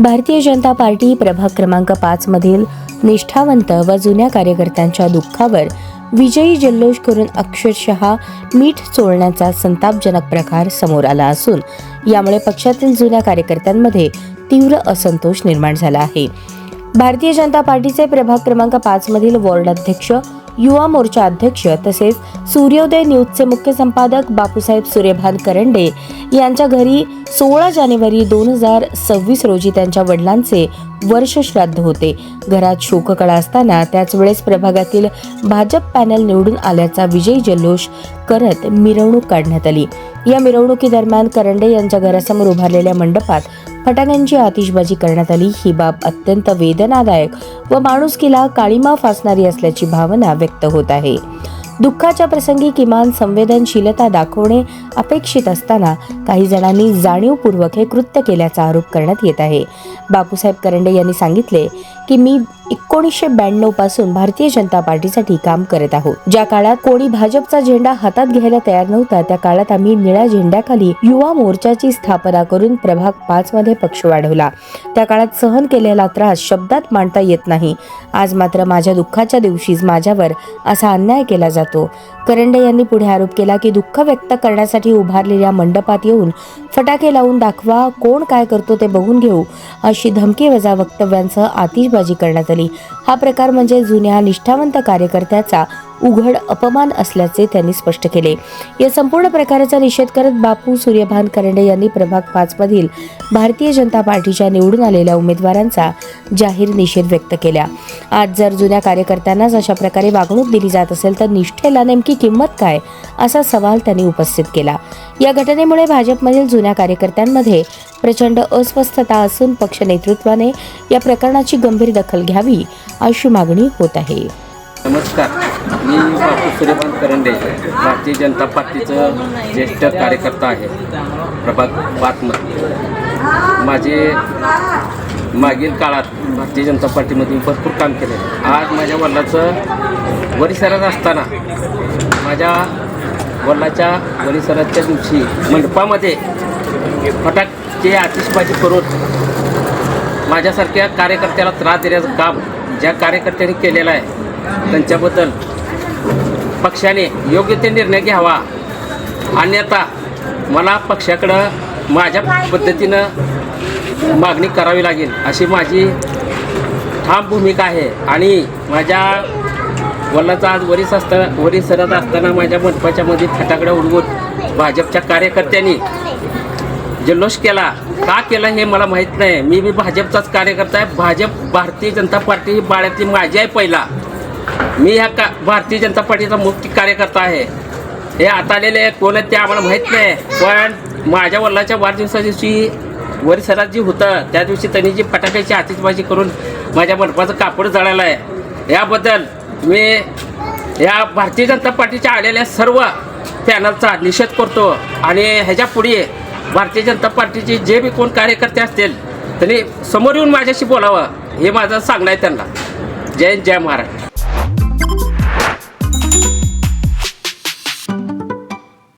Bharatiya Janata party प्रभाग क्रमांक पाच मधील निष्ठावंत व जुन्या कार्यकर्त्यांच्या दुःखावर विजयी जल्लोष करून अक्षरशः मीठ चोळण्याचा संतापजनक प्रकार समोर आला असून यामुळे पक्षातील जुन्या कार्यकर्त्यांमध्ये तीव्र असंतोष निर्माण झाला आहे. भारतीय जनता पार्टीचे प्रभाग क्रमांक पाच मधील वॉर्ड अध्यक्ष युवा मोर्चा अध्यक्ष तसेच सूर्योदय न्यूजचे मुख्य संपादक बापूसाहेब सूर्यभान करंडे यांच्या घरी सोळा जानेवारी दोन हजार सव्वीस रोजी त्यांच्या वडिलांचे वर्ष श्राद्ध होते. घरात शोककळा असताना त्याच वेळेस प्रभागातील भाजप पॅनल निवडून आल्याचा विजयी जल्लोष करत मिरवणूक काढण्यात आली. या मिरवणुकीदरम्यान करंडे यांच्या घरासमोर उभारलेल्या मंडपात फटाक्यांची आतिषबाजी करण्यात आली. ही बाब अत्यंत वेदनादायक व माणुसकीला काळीमा फासणारी असल्याची भावना व्यक्त होत आहे. दुःखाच्या प्रसंगी किमान संवेदनशीलता दाखवणे अपेक्षित असताना काही जणांनी जाणीवपूर्वक हे कृत्य केल्याचा आरोप करण्यात येत आहे. बापूसाहेब करंडे यांनी सांगितले की मी एकोणीसशे ब्याण्णवपासून भारतीय जनता पार्टीसाठी काम करत आहोत. ज्या काळात कोणी भाजपचा झेंडा हातात घ्यायला तयार नव्हता त्या काळात आम्ही निळ्या झेंड्याखाली युवा मोर्चाची स्थापना करून प्रभाग पाच मध्ये पक्ष वाढवला. त्या काळात सहन केलेला त्रास शब्दात मांडता येत नाही. आज मात्र माझ्या दुःखाच्या दिवशीच माझ्यावर असा अन्याय केला जातो. करंडे यांनी पुढे आरोप केला की दुःख व्यक्त करण्यासाठी उभारलेल्या मंडपात येऊन फटाके लावून दाखवा कोण काय करतो ते बघून घेऊ अशी धमकीवजा वक्तव्यांसह आतिषबाजी करण्यात आली. हा प्रकार म्हणजे जुन्या निष्ठावंत कार्यकर्त्याचा उघड अपमान असल्याचे त्यांनी स्पष्ट केले. या संपूर्ण प्रकाराचा निषेध करत बापू सूर्यभान करंडे यांनी प्रभाग पाच मधील भारतीय जनता पार्टीच्या निवडून आलेल्या उमेदवारांचा जाहीर निषेध व्यक्त केला. आज जर जुन्या कार्यकर्त्यांनाच अशा प्रकारे वागणूक दिली जात असेल तर निष्ठेला नेमकी किंमत काय? असा सवाल त्यांनी उपस्थित केला. या घटनेमुळे भाजपमधील जुन्या कार्यकर्त्यांमध्ये प्रचंड अस्वस्थता असून पक्ष नेतृत्वाने या प्रकरणाची गंभीर दखल घ्यावी अशी मागणी होत आहे. नमस्कार. मी बापू सूर्यकांत करंडे भारतीय जनता पार्टीचं ज्येष्ठ कार्यकर्ता आहे प्रभाग पाचमध्ये माझे मागील काळात भारतीय जनता पार्टीमध्ये भरपूर काम केले. आज माझ्या वडिलाचं वरिसरात असताना माझ्या वडिलाच्या वरिसराच्या दिवशी मंडपामध्ये फटाकचे आतिषबाजी करून माझ्यासारख्या कार्यकर्त्याला त्रास देण्याचं काम ज्या कार्यकर्त्यांनी केलेलं आहे त्यांच्याबद्दल पक्षाने योग्य ते निर्णय घ्यावा. अन्यथा मला पक्षाकडं माझ्या पद्धतीनं मागणी करावी लागेल अशी माझी ठाम भूमिका आहे. आणि माझ्या वडिलाचा आज वरीस असताना वरीस सरत असताना माझ्या मंडपाच्यामध्ये फटाकडं उडवून भाजपच्या कार्यकर्त्यांनी जल्लोष केला. का केला हे मला माहीत नाही. मी बी भाजपचाच कार्यकर्ता आहे. भाजप भारतीय जनता पार्टी ही बाळ्यातली माझी आहे पहिला. मी ह्या का भारतीय जनता पार्टीचा मुख्य कार्यकर्ता आहे. हे आता आलेले कोण आहेत ते आम्हाला माहीत नाही. पण माझ्या वडिलाच्या वाढदिवसा दिवशी वरिसरात जी होतं. त्या दिवशी त्यांनी जी फटाक्याची आतिषबाजी करून माझ्या मनपाचं कापड जळालं आहे. याबद्दल मी या भारतीय जनता पार्टीच्या आलेल्या सर्व पॅनलचा निषेध करतो. आणि ह्याच्या पुढे भारतीय जनता पार्टीचे जे बी कोण कार्यकर्ते असतील त्यांनी समोर येऊन माझ्याशी बोलावं हे माझं सांगणं आहे त्यांना. जय जय महाराष्ट्र.